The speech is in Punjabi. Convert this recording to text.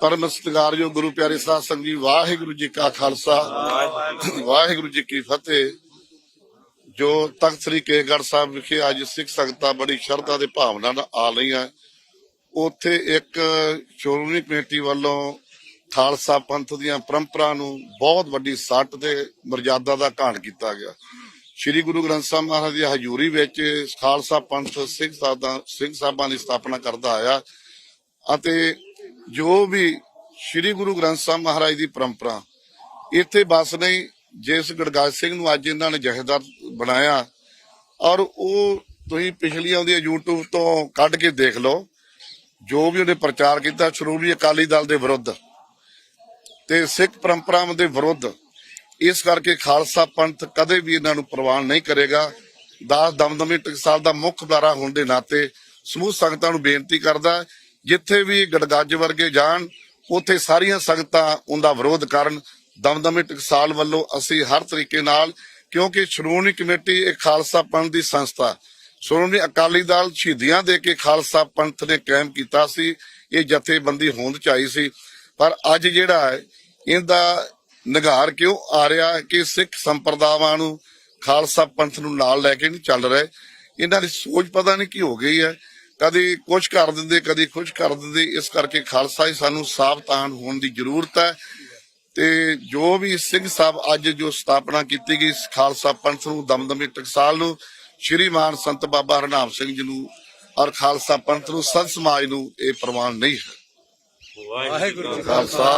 ਪਰਮ ਸਤਿਕਾਰਯੋਗ ਗੁਰੂ ਪਿਆਰੇ ਸਾਧ ਸੰਗਤ ਜੀ, ਵਾਹਿਗੁਰੂ ਜੀ ਕਾ ਖਾਲਸਾ। ਵਾਹਿਗੁਰੂ ਜੀ ਕੀ ਫਤਿਹ। ਜੋ ਤਖਤ ਸ੍ਰੀ ਕੇਸਗੜ੍ਹ ਸਾਹਿਬ ਵਿਖੇ ਅੱਜ ਸਿੱਖ ਸੰਗਤਾਂ ਬੜੀ ਸ਼ਰਧਾ ਦੇ ਭਾਵਨਾ ਨਾਲ ਆ ਰਹੀਆਂ। ਉੱਥੇ ਇੱਕ ਸ਼੍ਰੋਮਣੀ ਕਮੇਟੀ ਵੱਲੋਂ ਖਾਲਸਾ ਪੰਥ ਦੀਆਂ ਪਰੰਪਰਾ ਨੂੰ ਬਹੁਤ ਵੱਡੀ ਸੱਟ ਤੇ ਮਰਜ਼ਾਦਾ ਦਾ ਘਾਣ ਕੀਤਾ ਗਿਆ। ਸ੍ਰੀ ਗੁਰੂ ਗ੍ਰੰਥ ਸਾਹਿਬ ਮਹਾਰਾਜ ਦੀ ਹਜ਼ੂਰੀ ਵਿੱਚ ਖਾਲਸਾ ਪੰਥ ਸਿੰਘ ਸਾਹਿਬਾਂ ਸਿੰਘ ਸਾਹਿਬਾਂ ਦੀ ਸਥਾਪਨਾ ਕਰਦਾ ਆਇਆ। ਅਤੇ ਜੋ ਵੀ ਸ੍ਰੀ ਗੁਰੂ ਗ੍ਰੰਥ ਸਾਹਿਬ ਮਹਾਰਾਜ ਦੀ ਪਰੰਪਰਾ, ਇੱਥੇ ਬਸ ਨਹੀਂ, ਜਿਸ ਗੜਗਾਜ ਸਿੰਘ ਨੂੰ ਅੱਜ ਇਹਨਾਂ ਨੇ ਜਹੇਦਾਰ ਬਣਾਇਆ, ਔਰ ਉਹ ਤੁਸੀਂ ਪਿਛਲੀਆਂ ਉਹਦੀਆਂ YouTube ਤੋਂ ਕੱਢ ਕੇ ਦੇਖ ਲਓ, ਜੋ ਵੀ ਉਹਨੇ ਪ੍ਰਚਾਰ ਕੀਤਾ, ਸ਼੍ਰੋਮਣੀ ਅਕਾਲੀ ਦਲ ਦੇ ਵਿਰੁੱਧ ਤੇ ਸਿੱਖ ਪਰੰਪਰਾਵਾਂ ਦੇ ਵਿਰੁੱਧ, ਇਸ ਕਰਕੇ ਖਾਲਸਾ ਪੰਥ ਕਦੇ ਵੀ ਇਹਨਾਂ ਨੂੰ ਪ੍ਰਵਾਨ ਨਹੀਂ ਕਰੇਗਾ। ਦਾਸ ਦਮਦਮੀ ਟਕਸਾਲ ਦਾ ਮੁੱਖ ਧਾਰਾ ਹੋਣ ਦੇ ਨਾਤੇ ਸਮੂਹ ਸੰਗਤਾਂ ਨੂੰ ਬੇਨਤੀ ਕਰਦਾ ਜਿੱਥੇ ਵੀ ਗੜਗੱਜ ਵਰਗੇ ਜਾਣ, ਉੱਥੇ ਸਾਰੀਆਂ ਸੰਗਤਾਂ ਉਹਦਾ ਵਿਰੋਧ ਕਰਨ। ਦਮਦਮੀ ਟਕਸਾਲ ਵੱਲੋਂ ਅਸੀਂ ਹਰ ਤਰੀਕੇ ਨਾਲ, ਕਿਉਂਕਿ ਸ਼੍ਰੋਮਣੀ ਕਮੇਟੀ ਇੱਕ ਖਾਲਸਾ ਪੰਥ ਦੀ ਸੰਸਥਾ। ਸ਼੍ਰੋਮਣੀ ਅਕਾਲੀ ਦਲ ਸ਼ਹੀਦੀਆਂ ਦੇ ਕੇ ਖਾਲਸਾ ਪੰਥ ਨੇ ਕਾਇਮ ਕੀਤਾ ਸੀ, ਇਹ ਜਥੇਬੰਦੀ ਹੋਂਦ ਚ ਆਈ ਸੀ। ਪਰ ਅੱਜ ਜਿਹੜਾ ਹੈ, ਇਹਦਾ ਨਿਗਾਰ ਕਿਉਂ ਆ ਰਿਹਾ ਕਿ ਸਿੱਖ ਸੰਪਰਦਾਵਾਂ ਨੂੰ, ਖਾਲਸਾ ਪੰਥ ਨੂੰ ਨਾਲ ਲੈ ਕੇ ਨਹੀਂ ਚੱਲ ਰਹੇ? ਇਹਨਾਂ ਦੀ ਸੋਚ ਪਤਾ ਨਹੀਂ ਕੀ ਹੋ ਗਈ ਹੈ। ਕਦੀ ਕੁਝ ਕਰ ਦਿੰਦੇ ਕਦੀ ਕੁਝ ਕਰ ਦਿੰਦੇ ਇਸ ਕਰਕੇ ਖਾਲਸਾ ਹੀ ਸਾਨੂੰ ਸਾਵਧਾਨ ਹੋਣ ਦੀ ਜ਼ਰੂਰਤ ਹੈ। ਤੇ ਜੋ ਵੀ ਸਿੰਘ ਸਾਹਿਬ ਅੱਜ ਜੋ ਸਥਾਪਨਾ ਕੀਤੀ ਗਈ ਖਾਲਸਾ ਪੰਥ ਨੂੰ ਦਮਦਮੀ ਟਕਸਾਲ ਨੂੰ ਸ਼੍ਰੀ ਮਾਨ ਸੰਤ ਬਾਬਾ ਹਰਨਾਮ ਸਿੰਘ ਜੀ ਨੂੰ ਔਰ ਖਾਲਸਾ ਪੰਥ ਨੂੰ ਸੰਤ ਸਮਾਜ ਨੂੰ ਇਹ ਪ੍ਰਵਾਨ ਨਹੀਂ ਹੈ। ਵਾਹਿਗੁਰੂ ਜੀ ਖਾਲਸਾ।